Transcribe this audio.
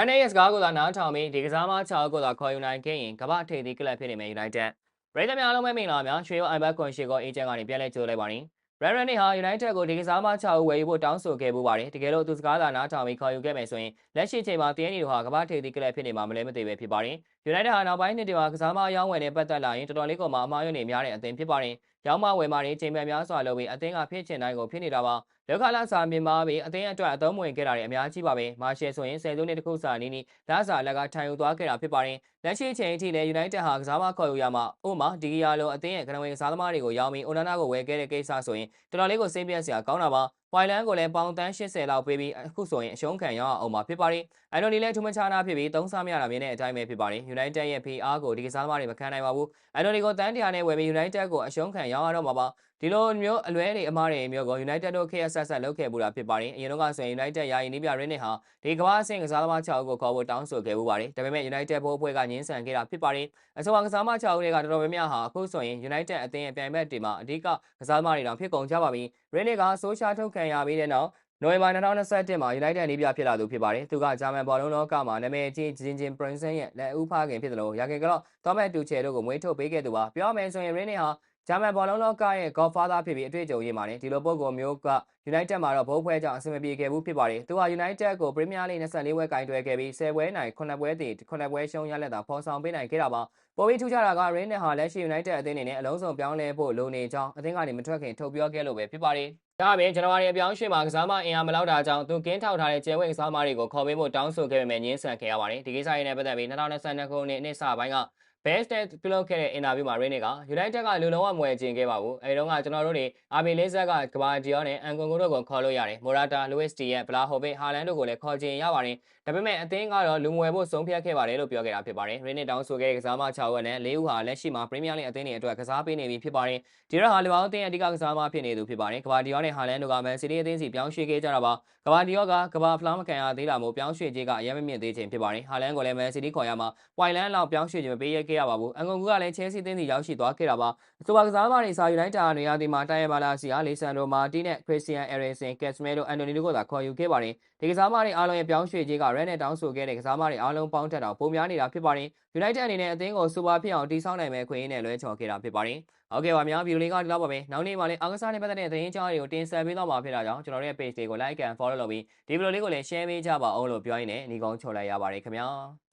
န်နယ်ရဲ့စကားကိုသာနားထောင်ပြီးဒီကစားမ6ကိုသာခေါ်ယူနိုင်ခဲ့ရင်ကမ္ဘာထိပ်သီးကလပ်ဖြစ်နေမယ် United ပြည်သူများအားလုံးပဲမင်္ဂလာပါများရွှေရော iBet ကွန်ရှီကောအေဂျင့်ကနေပြန်လဲကြိုလိုက်ပါရင် Red Red ဟာ United ကိုဒီကစားမ6ဝယ်ယူဖို့တောင်းဆိုခဲ့ပူပါတယ်တကယ်လို့သူစကားသာနားထောင်ပြီးခေါ်ယူခဲ့မယ်ဆိုရင်လက်ရှိချိန်မှာ TNT တို့ဟာကမ္ဘာထိပ်သီးကလပ်ဖြစ်နေမှာမလဲမသိပဲဖြစ်ပါတယ် United ဟာနောက်ပိုင်းနှစ်တွေမှာကစားမအယောင်းဝယ်နဲ့ပတ်သက်လာရင်တော်တော်လေးကိုမှအမှားယွင်းနေများတဲ့အသင်းဖြစ်ပါတယ်ရောင်းမဝယ်မာတွေချိန်ပြန်များစွာလုပ်ပြီးအသင်းကဖြစ်ချင်တိုင်းကိုဖြစ်နေတာပါ လောက်ခလာစာမြင်ပါပြီးအသင်းအတွက်အသုံးဝင်ခဲ့တာတွေအများကြီးပါပဲမာရှယ်ဆိုရင်ဆယ်စုနှစ်တစ်ခုစာနီးနီးလာစာလက်ကထိုင်ယူသွားခဲ့တာဖြစ်ပါတယ်လက်ရှိချိန်အထိလည်း United ဟာကစားမခေါ်ယူရမှာဥမာဒီဂီယာလိုအသင်းရဲ့ကနဝင်ကစားသမားတွေကိုရောင်းပြီးအိုနာနာကိုဝယ်ခဲ့တဲ့ကိစ္စဆိုရင်တော်တော်လေးကိုစိတ်ပြည့်စရာကောင်းတာပါဝိုင်လန်ကိုလည်းပေါင်တန်း80လောက်ပေးပြီးအခုဆိုရင်အရှုံးခံရအောင်မှာဖြစ်ပါတယ်။အန်တိုနီလည်းထူးမခြားနာဖြစ်ပြီးသုံးစားမရတာမြင်တဲ့အတိုင်းပဲဖြစ်ပါတယ်။ United ရဲ့ PR ကိုဒီကစားသမားတွေမခံနိုင်ပါဘူး။အန်တိုနီကိုတန်းတရားနဲ့ဝယ်ပြီး United ကိုအရှုံးခံရအောင်မှာပါ။ဒီလိုမျိုးအလွဲတွေအမားတွေမျိုးကို United တို့ KSS လုပ်ခဲ့ပူတာဖြစ်ပါတယ်။အရင်တော့ကဆိုရင် United ယာယီနီးပြရင်းနဲ့ဟာဒီကမ္ဘာအဆင့်ကစားသမား6ကိုခေါ်ဖို့တောင်းဆိုခဲ့ပူပါတယ်။ဒါပေမဲ့ United ဘိုးအဖွဲ့ကညှင်းဆန်ခဲ့တာဖြစ်ပါတယ်။အဆိုပါကစားသမား6တွေကတော်တော်များများဟာအခုဆိုရင် United အသင်းရဲ့ပြိုင်ဘက်တွေမှာအဓိကကစားသမားတွေတောင်ဖြစ်ကုန်ကြပါပြီ။ Rene ကဆိုရှာထုတ်ခံရပြီးတဲ့နောက်နိုဝင်ဘာ2021မှာ United နေပြဖြစ်လာသူဖြစ်ပါတယ်။သူကဂျာမန်ဘောလုံးလောကမှာနာမည်ကြီးဂျင်ဂျင်ပရင်ဆန်ရဲ့လက်ဦးဖခင်ဖြစ်တယ်လို့ရာခင်ကတော့သောမတ်တူချယ်တို့ကိုမွေးထုတ်ပေးခဲ့သူပါ။ပြောရမယ်ဆိုရင် Rene ဟာဂျာမန်ဘောလုံးလောကရဲ့ Godfather ဖြစ်ပြီးအတွေ့အကြုံရည်ပါတယ်။ဒီလိုပုံကောမျိုးက United မှာတော့ဘိုးဖွဲကြောင့်အဆင်မပြေခဲ့ဘူးဖြစ်ပါတယ်။သူဟာ United ကို Premier League 24ပွဲကင်တွယ်ခဲ့ပြီး10ပွဲနိုင်9ပွဲတည်9ပွဲရှုံးရလက်သာဖော်ဆောင်ပေးနိုင်ခဲ့တာပါ။ပေါ်ပြီးထူးခြားတာက Rene ဟာလက်ရှိ United အသင်းအနေနဲ့အလုံးစုံပြောင်းလဲဖို့လိုနေကြောင်းအသင်းကနေမထွက်ခင်ထုတ်ပြောခဲ့လို့ပဲဖြစ်ပါတယ်။ ဒါအပြင်ဇန်နဝါရီအပြောင်းရွှေ့မှာကစားမအင်အားမလောက်တာကြောင့်သူကင်းထောက်ထားတဲ့ကျဲဝဲကစားမတွေကိုခေါ်ပေးဖို့တောင်းဆိုခဲ့ပေမဲ့ညှင်းဆန်ခဲ့ရပါတယ်။ဒီကိစ္စရင်းနဲ့ပတ်သက်ပြီး2022ခုနှစ်နှစ်စပိုင်းက best net ပြုလုပ်ခဲ့တဲ့အင်တာဗျူးမှာ Rene က United ကလူလုံးဝမွယ်ကျင်ခဲ့ပါဘူးအဲဒီတော့ကကျွန်တော်တို့တွေ RB လေးဆက်ကကဘာဒီယောနဲ့အန်ကွန်ကိုတို့ကိုခေါ်လို့ရတယ်မိုရာတာလူးစ်တီရဲ့ဘလာဟိုဘစ်ဟာလန်တို့ကိုလည်းခေါ်ချင်ရပါတယ်ဒါပေမဲ့အသင်းကတော့လူမွယ်ဖို့ဆုံးဖြတ်ခဲ့ပါတယ်လို့ပြောခဲ့တာဖြစ်ပါတယ် Rene တောင်းဆိုခဲ့တဲ့ကစားမ6ဝက်နဲ့၄ဦးဟာလက်ရှိမှာ Premier League အသင်းတွေအတွက်ကစားပေးနေပြီဖြစ်ပါတယ်ဒီရက်ဟာလီဗာအသင်းရဲ့အဓိကကစားမဖြစ်နေသူဖြစ်ပါတယ်ကဘာဒီယောနဲ့ဟာလန်တို့ကမန်စီးတီးအသင်းစီပြောင်းရွှေ့ခဲ့ကြတာပါကဘာဒီယောကကဘာဖလားမကန်ရသေးတာမို့ပြောင်းရွှေ့ခြင်းကအရင်မမြင့်သေးခြင်းဖြစ်ပါတယ်ဟာလန်ကိုလည်းမန်စီးတီးခေါ်ရမှာပွိုင်လန်လောက်ပြောင်းရွှေ့ခြင်းမပေးရခဲ့ရပါဘူးအန်ကွန်ကလည်းချဲစီသင်းစီရောက်ရှိသွားခဲ့တာပါအဆိုပါကစားသမားတွေစာယူလိုက်တာနေရာဒီမှာတိုင်ရဘာလာစီယာလီဆန်ဒိုမာတီနဲ့ခရစ်စတီယန်အရီဆင်ကက်စမဲတို့အန်တိုနီတို့ကသာခေါ်ယူခဲ့ပါတယ်ဒီကစားသမားတွေအားလုံးရဲ့ပြောင်းရွှေ့ခြင်းကရဲနဲ့တောင်းဆိုခဲ့တဲ့ကစားသမားတွေအားလုံးပေါင်းထက်တော့ပုံများနေတာဖြစ်ပါတယ် United အနေနဲ့အသင်းကိုစူပါဖြစ်အောင်တည်ဆောက်နိုင်မဲ့ခွင့်ရင်းနဲ့လွဲချော်ခဲ့တာဖြစ်ပါတယ်ဟုတ်ကဲ့ပါများဗီဒီယိုလေးကဒီလောက်ပါပဲနောက်နေ့မှလည်းအားကစားနဲ့ပတ်သက်တဲ့သတင်းကြားတွေကိုတင်ဆက်ပေးတော့မှာဖြစ်တာကြောင့်ကျွန်တော်တို့ရဲ့ page လေးကို like and follow လုပ်ပြီးဒီဗီဒီယိုလေးကိုလည်း share ပေးကြပါအောင်လို့ပြောရင်းနဲ့ညီကုန်းချုပ်လိုက်ရပါတယ်ခင်ဗျာ